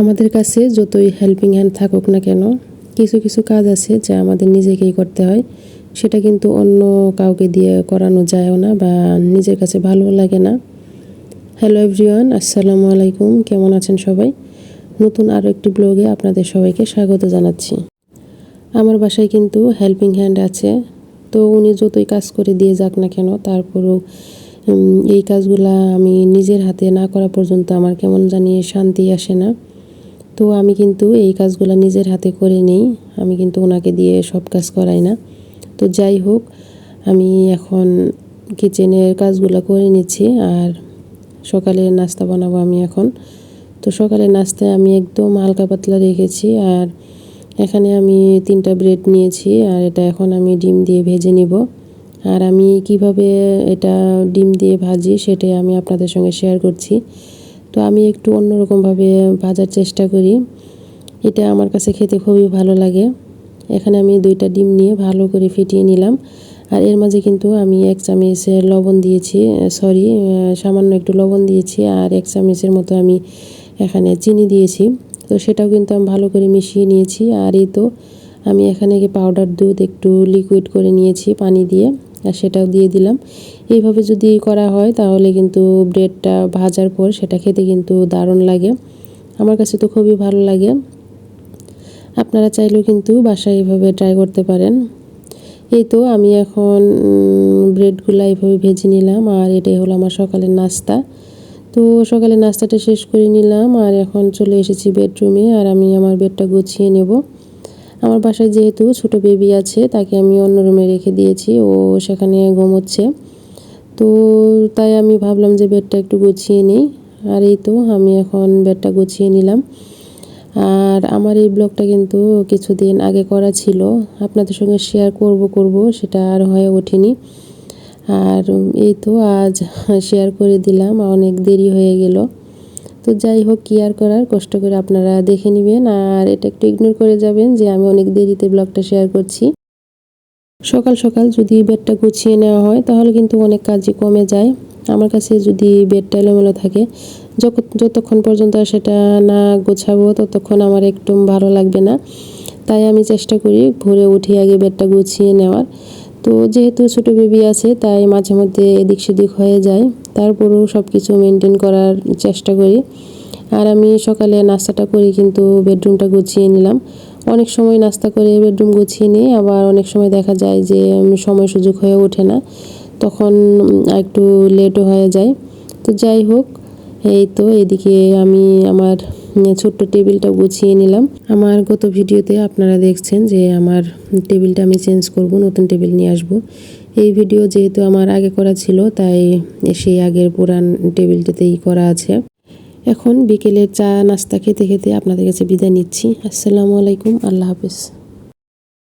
আমাদের কাছে যতই হেল্পিং হ্যান্ড থাকুক না কেন, কিছু কিছু কাজ আছে যা আমাদের নিজেকেই করতে হয়। সেটা কিন্তু অন্য কাউকে দিয়ে করানো যায়ও না বা নিজের কাছে ভালো লাগে না। হ্যালো এভরিওয়ান আসসালামু আলাইকুম। কেমন আছেন সবাই? নতুন আরও একটি ব্লগে আপনাদের সবাইকে স্বাগত জানাচ্ছি। আমার বাসায় কিন্তু হেল্পিং হ্যান্ড আছে। তো উনি যতই কাজ করে দিয়ে যাক না কেন, তারপরেও এই কাজগুলা আমি নিজের হাতে না করা পর্যন্ত আমার কেমন জানি শান্তি আসে না। তো আমি কিন্তু এই কাজগুলো নিজের হাতে করে নিই। আমি কিন্তু ওনাকে দিয়ে সব কাজ করাই না। তো যাই হোক, আমি এখন কিচেনের কাজগুলো করে নিচ্ছি আর সকালে নাস্তা বানাবো আমি এখন। তো সকালে নাস্তায় আমি একদম হালকা পাতলা রেখেছি আর এখানে আমি তিনটা ব্রেড নিয়েছি আর এটা এখন আমি ডিম দিয়ে ভেজে নিব। আর আমি কীভাবে এটা ডিম দিয়ে ভাজি সেটাই আমি আপনাদের সঙ্গে শেয়ার করছি। তো আমি একটু অন্যরকমভাবে ভাজার চেষ্টা করি। এটা আমার কাছে খেতে খুবই ভালো লাগে। এখানে আমি দুইটা ডিম নিয়ে ভালো করে ফিটিয়ে নিলাম। আর এর মাঝে কিন্তু আমি এক চামচের লবণ দিয়েছি সরি সামান্য একটু লবণ দিয়েছি আর এক চামচের মতো আমি এখানে চিনি দিয়েছি। তো সেটাও কিন্তু আমি ভালো করে মিশিয়ে নিয়েছি আর এই তো আমি এখানে পাউডার দুধ একটু লিকুইড করে নিয়েছি পানি দিয়ে, আর সেটাও দিয়ে দিলাম। এইভাবে যদি করা হয় তাহলে কিন্তু ব্রেডটা ভাজার পর সেটা খেতে কিন্তু দারুণ লাগে। আমার কাছে তো খুবই ভালো লাগে। আপনারা চাইলেও কিন্তু বাসায় এইভাবে ট্রাই করতে পারেন। এই তো আমি এখন ব্রেডগুলো এইভাবে ভেজে নিলাম, আর এটাই হলো আমার সকালের নাস্তা। তো সকালে নাস্তাটা শেষ করে নিলাম, আর এখন চলে এসেছি বেডরুমে আর আমি আমার বেডটা গুছিয়ে নেব। আমার বাসায় যেহেতু ছোট বেবি আছে, তাকে আমি অন্য রুমে রেখে দিয়েছি, ও সেখানে ঘুমোচ্ছে। তো তাই আমি ভাবলাম যে বেডটা একটু গুছিয়ে নিই। আর এই তো আমি এখন বেডটা গুছিয়ে নিলাম। আর আমার এই ব্লগটা কিন্তু কিছুদিন আগে করা ছিল। আপনাদের সঙ্গে শেয়ার করব করব, সেটা আর হয়ে ওঠেনি। আর এই তো আজ শেয়ার করে দিলাম, অনেক দেরি হয়ে গেল। তো যাই হোক, কি আর করার? কষ্ট করে আপনারা দেখে নেবেন। আর এটা একটু ইগনোর করে যাবেন যে আমি অনেক দেরিতে ব্লগটা শেয়ার করছি। সকাল সকাল যদি বেডটা গুছিয়ে নেওয়া হয়, তাহলে কিন্তু অনেক কাজই কমে যায়। আমার কাছে যদি বেডটা এলোমেলো থাকে যতক্ষণ পর্যন্ত সেটা না গোছাবো, ততক্ষণ আমার একটু ভালো লাগবে না। তাই আমি চেষ্টা করি ভোরে উঠে আগে বেডটা গুছিয়ে নেওয়ার। তো যেহেতু ছোটো বেবি আছে, তাই মাঝে মধ্যে এদিক সেদিক হয়ে যায়। তারপরেও সব কিছু মেনটেন করার চেষ্টা করি। আর আমি সকালে নাস্তাটা করি, কিন্তু বেডরুমটা গুছিয়ে নিলাম। অনেক সময় নাস্তা করে বেডরুম গুছিয়ে নিই আবার অনেক সময় দেখা যায় যে সময় সুযোগ হয়ে ওঠে না। তখন একটু লেটও হয়ে যায়। তো যাই হোক, এই তো এদিকে আমি আমার ছোট্ট টেবিলটা গুছিয়ে নিলাম। আমার গত ভিডিওতে আপনারা দেখছেন যে, আমার টেবিলটা আমি চেঞ্জ করব, নতুন টেবিল নিয়ে আসব। এই ভিডিও যেহেতু আমার আগে করা ছিল, তাই সেই আগের পুরান টেবিলটাতেই করা আছে। এখন বিকেলের চা নাস্তা খেতে খেতে আপনাদের কাছে বিদায় নিচ্ছি। আসসালামু আলাইকুম, আল্লাহ হাফিজ।